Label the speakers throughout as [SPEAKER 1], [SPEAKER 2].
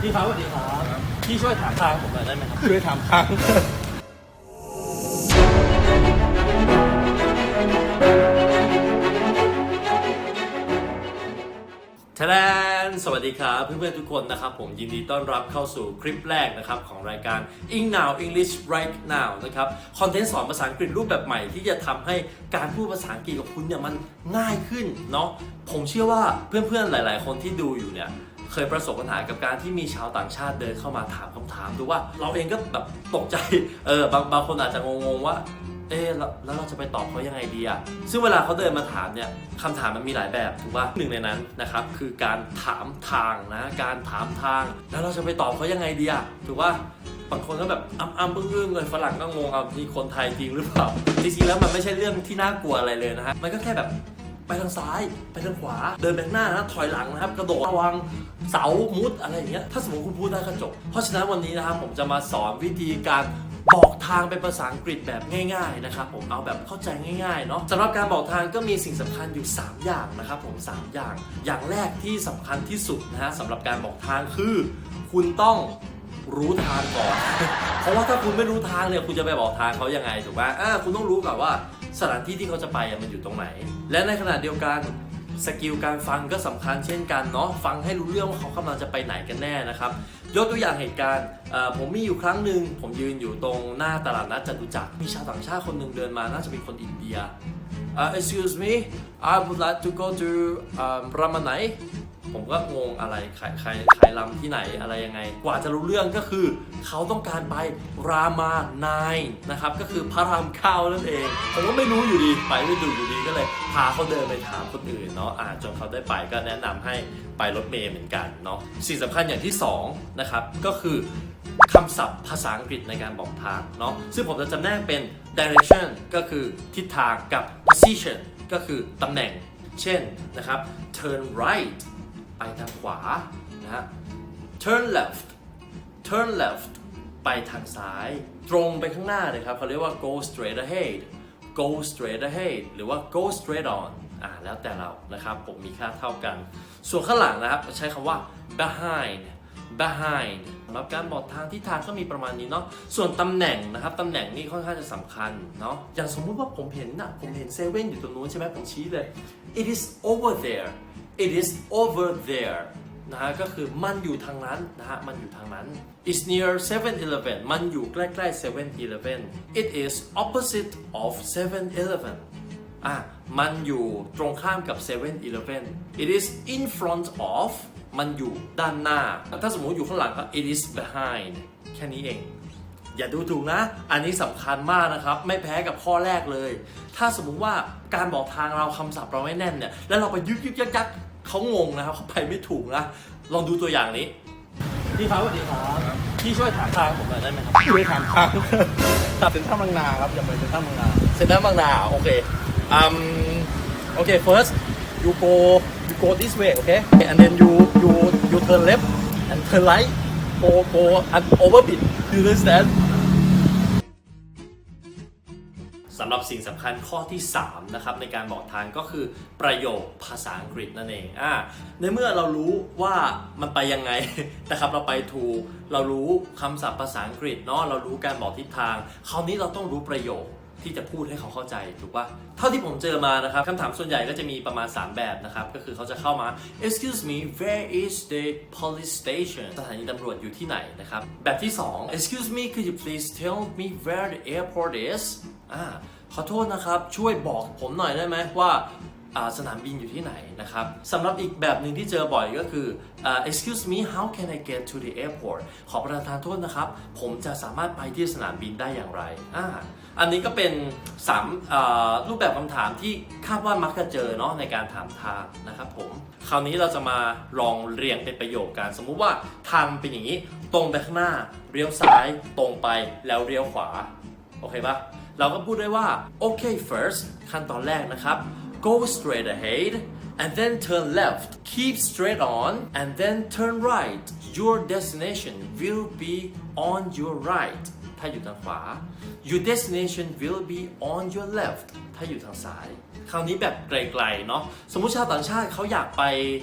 [SPEAKER 1] พี่ครับสวัสดีครับพี่ช่วยถามทางผมหน่อยได้ไหมครับ
[SPEAKER 2] ช่วยถามทาง
[SPEAKER 1] ทแลนสวัสดีครับเพื่อนๆทุกคนนะครับ ผมยินดีต้อนรับเข้าสู่คลิปแรกนะครับ ของรายการ Ing Now English Right Now นะครับ คอนเทนต์สอนภาษาอังกฤษรูปแบบใหม่ที่จะทำให้การพูดภาษาอังกฤษของคุณเนี่ยมันง่ายขึ้นเนาะผมเชื่อว่าเพื่อนๆหลาย ๆ คนที่ดูอยู่เนี่ย เคยประสบปัญหากับการที่มีชาวต่างชาติเดินเข้ามาถามคำถามดูว่า เราเองก็แบบตกใจเออบางบางคนอาจจะงงๆว่าเอ๊ะแล้วเราจะไปตอบเขายังไงดีอะซึ่งเวลาเขาเดินมาถามเนี่ยคำถามมันมีหลายแบบถูกป่ะหนึ่งในนั้นนะครับคือการถามทางนะ การถามทาง แล้วเราจะไปตอบเขายังไงดีอะถูกป่ะบางคนก็แบบอ้ำอ้ำอึ้งอึ้งเลยฝรั่งก็งงเอานี่คนไทยจริงหรือเปล่าจริงๆแล้วมันไม่ใช่เรื่องที่น่ากลัวอะไรเลยนะฮะมันก็แค่แบบ ไปทางซ้าย ไปทางขวา เดินไปข้างหน้านะถอยหลังนะครับ กระโดดระวังเสามุดอะไรอย่างเงี้ยถ้าสมมติคุณพูดได้ก็จบเพราะฉะนั้นวันนี้นะครับผมจะมาสอนวิธีการบอกทางเป็นภาษาอังกฤษแบบง่ายๆนะครับผมเอาแบบเข้าใจง่ายๆเนาะสำหรับการบอกทางก็มีสิ่งสำคัญอยู่ 3 อย่างนะครับผม 3 อย่าง อย่างแรกที่สำคัญที่สุดนะฮะสำหรับการบอกทางคือ คุณต้องรู้ทางก่อน เพราะว่าถ้าคุณไม่รู้ทางเนี่ยคุณจะไปบอกทางเขายังไงถูกไหมอ่าคุณต้องรู้ก่อนว่า สถานที่ที่เขาจะไปมันอยู่ตรงไหน และในขณะเดียวกันสกิลการฟังก็สำคัญเช่นกันเนาะฟังให้รู้เรื่องว่าเขากำลังจะไปไหนกันแน่นะครับยกตัวอย่างเหตุการณ์ผมมีอยู่ครั้งหนึ่งผมยืนอยู่ตรงหน้าตลาดนัดจตุจักรมีชาวต่างชาติคนหนึ่งเดินมาน่าจะเป็นคนอินเดีย uh, excuse me I would like to go to um, Ramanai ผมก็งงอะไรใครใครใครลำที่ไหนอะไรยังไง กว่าจะรู้เรื่องก็คือ เขาต้องการไปรามาไนนะครับก็คือพระรามเก้านั่นเองผมก็ไม่รู้อยู่ดีไปไม่ถูกอยู่ดีก็เลยพาเขาเดินไปถามคนอื่นเนาะอ่าจนเขาได้ไปก็แนะนำให้ไปรถเมล์เหมือนกันเนาะสิ่งสำคัญอย่างที่สองนะครับก็คือคำศัพท์ภาษาอังกฤษในการบอกทางเนาะซึ่งผมจะจำแนกเป็น direction ก็คือทิศทางกับ position ก็คือตำแหน่ง เช่นนะครับ turn right ไปทางขวานะฮะ turn left turn left ไปทางซ้าย ตรงไปข้างหน้าเลยครับเขาเรียกว่า go straight ahead go straight ahead หรือว่า go straight on อ่าแล้วแต่เรานะครับ ผมมีค่าเท่ากัน ส่วนข้างหลังนะครับใช้คำว่า behind behind สำหรับการบอกทางที่ทางก็มีประมาณนี้เนาะ ส่วนตำแหน่งนะครับตำแหน่งนี่ค่อนข้างจะสำคัญเนาะ อย่างสมมุติว่าผมเห็นนะผมเห็นเซเว่นอยู่ตรงนู้นใช่ไหมผมชี้เลย it is over there it is over there นะฮะก็คือมันอยู่ทางนั้นนะฮะมันอยู่ทางนั้น it's near 7-Eleven มันอยู่ใกล้ๆ 7-Eleven it is opposite of 7-Eleven อะมันอยู่ตรงข้ามกับ 7-Eleven it is in front of มันอยู่ด้านหน้า ถ้าสมมติอยู่ข้างหลังก็ it is behind แค่นี้เอง อย่าดูถูกนะ อันนี้สำคัญมากนะครับ ไม่แพ้กับข้อแรกเลย ถ้าสมมุติว่าการบอกทางเราคำศัพท์เราไม่แน่นเนี่ย แล้วเราไปยึกยึกยักยักเขางงนะครับเขาไปไม่ถูกนะ ลองดูตัวอย่างนี้ พี่ครับสวัสดีครับพี่ช่วยถามทางผมหน่อยได้ไหมครับ
[SPEAKER 2] ช่วยถามทางตัดสินท่าบางนาครับอย่าไปเซ็นทรัลบางนา
[SPEAKER 1] เซ็นทรัลบางนาโอเค um okay first you go you go this way okay and then you you you turn left and turn right go go and overbit you understand สำหรับสิ่งสำคัญข้อที่3นะครับในการบอกทางก็คือประโยคภาษาอังกฤษนั่นเองอ่าในเมื่อเรารู้ว่ามันไปยังไงนะครับเราไปถูกเรารู้คำศัพท์ภาษาอังกฤษเนาะเรารู้การบอกทิศทาง คราวนี้เราต้องรู้ประโยคที่จะพูดให้เขาเข้าใจถูกปะเท่าที่ผมเจอมานะครับคำถามส่วนใหญ่ก็จะมีประมาณ 3 แบบนะครับ ก็คือเขาจะเข้ามา excuse me where is the police station สถานีตำรวจอยู่ที่ไหนนะครับ แบบที่ 2 excuse me could you please tell me where the airport is อ่าขอโทษนะครับช่วยบอกผมหน่อยได้ไหมว่าสนามบินอยู่ที่ไหนนะครับสำหรับอีกแบบหนึ่งที่เจอบ่อยก็คืออ่า excuse me how can I get to the airport ขอประทานโทษนะครับ ผมจะสามารถไปที่สนามบินได้อย่างไรอ่าอันนี้ก็เป็นสามรูปแบบคำถามที่คาดว่ามักจะเจอเนาะในการถามทางนะครับผม คราวนี้เราจะมาลองเรียงเป็นประโยคกัน สมมุติว่าทางเป็นอย่างนี้ ตรงไปข้างหน้า เลี้ยวซ้าย ตรงไปแล้วเลี้ยวขวา โอเคปะ เราก็พูดได้ว่าโอเค first ขั้นตอนแรกนะครับ go straight ahead and then turn left keep straight on and then turn right your destination will be on your right ถ้าอยู่ทางขวา your destination will be on your left ถ้าอยู่ทางซ้ายคราวนี้แบบไกลๆเนาะสมมุติชาวต่างชาติเขาอยากไป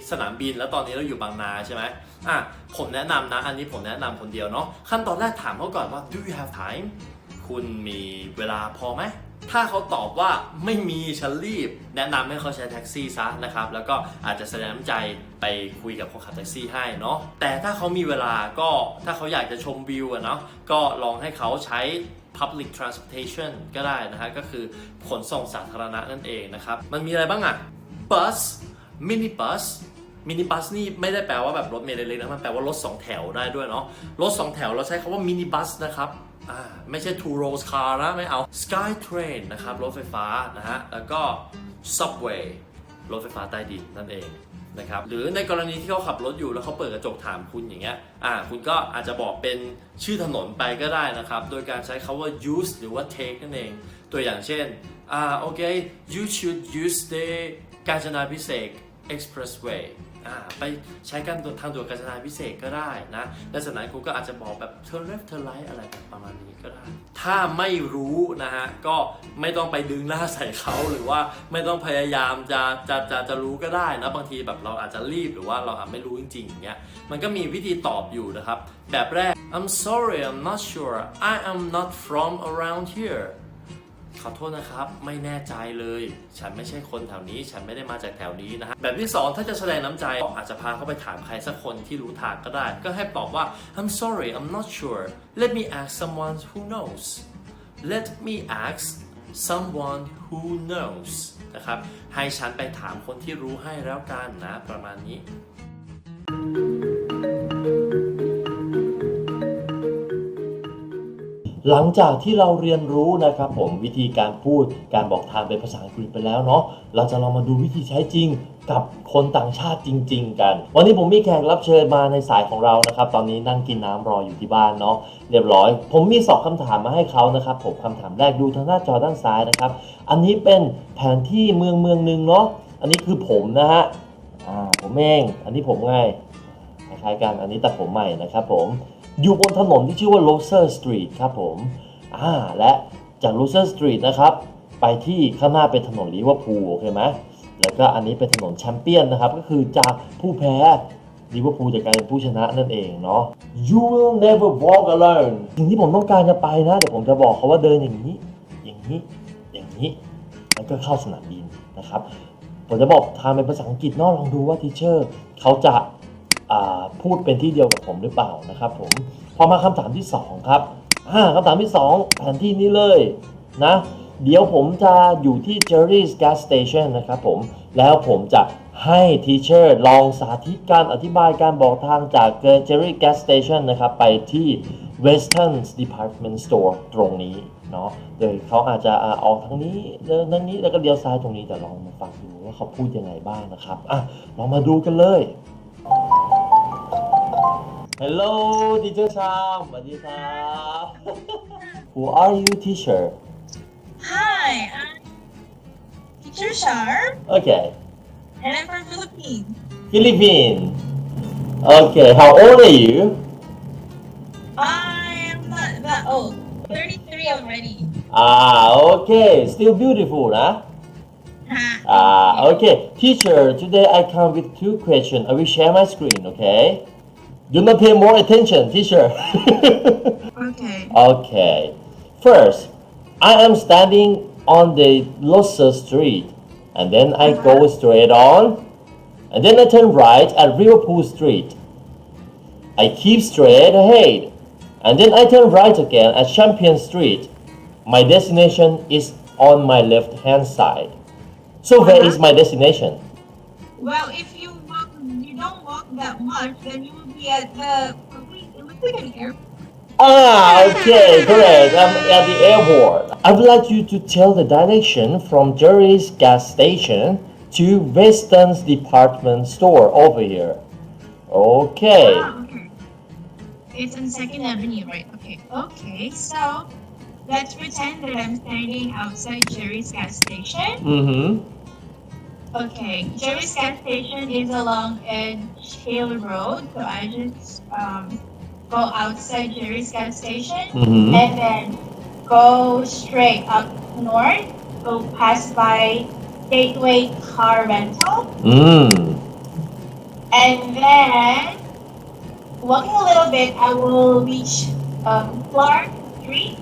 [SPEAKER 1] สนามบินแล้วตอนนี้เราอยู่บางนาใช่ไหมอะผมแนะนำนะ อันนี้ผมแนะนำคนเดียวเนาะขั้นตอนแรกถามเขาก่อนว่า do you have time คุณมีเวลาพอไหม ถ้าเขาตอบว่าไม่มีฉันรีบ แนะนำให้เขาใช้แท็กซี่ซะนะครับ แล้วก็อาจจะแสดงน้ำใจไปคุยกับคนขับแท็กซี่ให้เนาะ แต่ถ้าเขามีเวลาก็ถ้าเขาอยากจะชมวิวอะเนาะ ก็ลองให้เขาใช้ public transportation ก็ได้นะฮะ ก็คือขนส่งสาธารณะนั่นเองนะครับ มันมีอะไรบ้างอะ bus mini bus มินิบัสนี่ไม่ได้แปลว่าแบบรถเมล์เล็กๆนะมันแปลว่ารถ 2 แถวได้ด้วยเนาะรถ 2 แถวเราใช้คาว่ามินิบัสนะครับ อ่าไม่ใช่ two rows car นะไม่เอา sky train นะครับ รถไฟฟ้านะฮะ แล้วก็ subway รถไฟฟ้าใต้ดินนั่นเองนะครับหรือในกรณีที่เขาขับรถอยู่แล้วเขาเปิดกระจกถามคุณอย่างเงี้ยอ่าคุณก็อาจจะบอกเป็นชื่อถนนไปก็ได้นะครับ โดยการใช้คาว่า use หรือว่า take นั่นเอง ตัวอย่างเช่นอ่าโอเค you should use the กาญจนาพิเศษก expressway ไปใช้การทางด่วนกาญจนาพิเศษก็ได้นะและจานั้นคุณก็อาจจะบอกแบบ turn left turn right อะไรแบบประมาณนี้ก็ได้ ถ้าไม่รู้นะฮะ ก็ไม่ต้องไปดึงหน้าใส่เขาหรือว่าไม่ต้องพยายามจะจะจะจะรู้ก็ได้นะ บางทีแบบเราอาจจะรีบหรือว่าเราอาจไม่รู้จริงๆอย่างเงี้ยมันก็มีวิธีตอบอยู่นะครับ แบบแรก I'm sorry I'm not sure I am not from around here ขอโทษนะครับ ไม่แน่ใจเลย ฉันไม่ใช่คนแถวนี้ ฉันไม่ได้มาจากแถวนี้นะฮะแบบที่ 2 ถ้าจะแสดงน้ำใจก็อาจจะพาเขาไปถามใครสักคนที่รู้ทางก็ได้ ก็ให้ตอบว่า I'm sorry I'm not sure let me ask someone who knows let me ask someone who knows นะครับ ให้ฉันไปถามคนที่รู้ให้แล้วกันนะ ประมาณนี้
[SPEAKER 3] หลังจากที่เราเรียนรู้นะครับผมวิธีการพูดการบอกทางเป็นภาษาอังกฤษไปแล้วเนาะเราจะลองมาดูวิธีใช้จริงกับคนต่างชาติจริง ๆ กัน วันนี้ผมมีแขกรับเชิญมาในสายของเรานะครับ ตอนนี้นั่งกินน้ำรออยู่ที่บ้านเนาะเรียบร้อย ผมมีสองคำถามมาให้เขานะครับ ผมคำถามแรกดูทางหน้าจอด้านซ้ายนะครับ อันนี้เป็นแผนที่เมืองเมืองหนึ่งเนาะอันนี้คือผมนะฮะอ่าผมเองอันนี้ผมไงคล้ายๆกันอันนี้แต่ผมใหม่นะครับผม อยู่บนถนนที่ชื่อว่า Loser Street ครับผมอ่าและจาก Loser Street นะครับ ไปที่ข้างหน้าเป็นถนนลิเวอร์พูลโอเคไหมแล้วก็อันนี้เป็นถนนแชมเปี้ยนนะครับ ก็คือจากผู้แพ้ลิเวอร์พูลจะกลายเป็นผู้ชนะนั่นเองเนาะ You will never walk alone สิ่งที่ผมต้องการจะไปนะ เดี๋ยวผมจะบอกเขาว่าเดินอย่างนี้ อย่างนี้ อย่างนี้ แล้วก็เข้าสนามบินนะครับ ผมจะบอกทางเป็นภาษาอังกฤษเนอะลองดูว่าทีเชอร์เขาจะ พูดเป็นที่เดียวกับผมหรือเปล่านะครับผมพอมาคำถามที่ 2 ครับอ่าคำถามที่ 2 แผนที่นี้เลยนะเดี๋ยวผมจะอยู่ที่ Jerry's Gas Station นะครับผมแล้วผมจะให้ทีเชอร์ลองสาธิตการอธิบายการบอกทางจาก Jerry Gas Station นะครับไปที่ Western Department Store ตรงนี้เนาะโดยเขาอาจจะอ่าออกทางนี้เดินทางนี้แล้วก็เลี้ยวซ้ายตรงนี้แต่ลองมาฟังดูว่าเขาพูดยังไงบ้างนะครับอะลองมาดูกันเลย Hello teacher Cham สวัสดีครับ Who are you teacher
[SPEAKER 4] Hi, I'm Teacher Sharp,
[SPEAKER 3] Okay
[SPEAKER 4] and I'm from Philippines.
[SPEAKER 3] Philippines Okay how old are you
[SPEAKER 4] I am not that old. 33 already.
[SPEAKER 3] Ah okay still beautiful นะ
[SPEAKER 4] Ha.
[SPEAKER 3] Ah okay teacher today I come with two questions I will share my screen okay Do not pay more attention teacher
[SPEAKER 4] Okay.
[SPEAKER 3] Okay. First, I am standing on the Lossa Street, and then I uh-huh. go straight on, and then I turn right at Liverpool Street. I keep straight ahead, and then I turn right again at Champion Street. My destination is on my left hand side. So where uh-huh. is my destination?
[SPEAKER 4] Well, if you don't walk that much, then you will be at the. It looks like an airport.
[SPEAKER 3] Ah, okay, correct. I'm at the airport. I would like you to tell the direction from Jerry's gas station to Weston's department store over here. Okay.
[SPEAKER 4] Ah, okay. It's on Second Avenue, right? Okay. Okay. So let's pretend that I'm standing outside Jerry's gas station.
[SPEAKER 3] Mm-hmm.
[SPEAKER 4] Okay, Jerry's gas station is along Edge Hill Road, so I just um, go outside Jerry's gas station,
[SPEAKER 1] Mm-hmm.
[SPEAKER 4] and then go straight up north, go past by Gateway Car Rental,
[SPEAKER 1] Mm.
[SPEAKER 4] and then walking a little bit, I will reach um, Clark Street,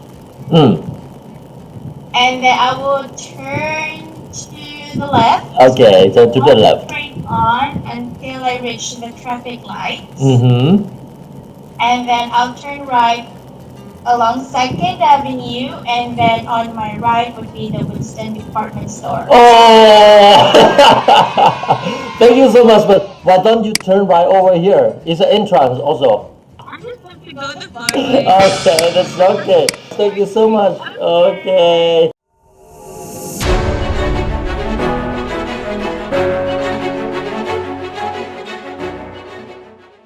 [SPEAKER 1] Mm.
[SPEAKER 4] and then I will turn to the left.
[SPEAKER 1] Okay, so to the
[SPEAKER 4] I'll
[SPEAKER 1] left.
[SPEAKER 4] Straight on until I reach the traffic lights.
[SPEAKER 1] Mm-hmm.
[SPEAKER 4] and then I'll turn right along Second Avenue, and then on my right would be the Winston Department Store.
[SPEAKER 1] Oh! Thank you so much, but why don't you turn right over here? It's an entrance also.
[SPEAKER 4] I just have to go the far way.
[SPEAKER 1] Okay, that's okay. Thank you so much. Okay.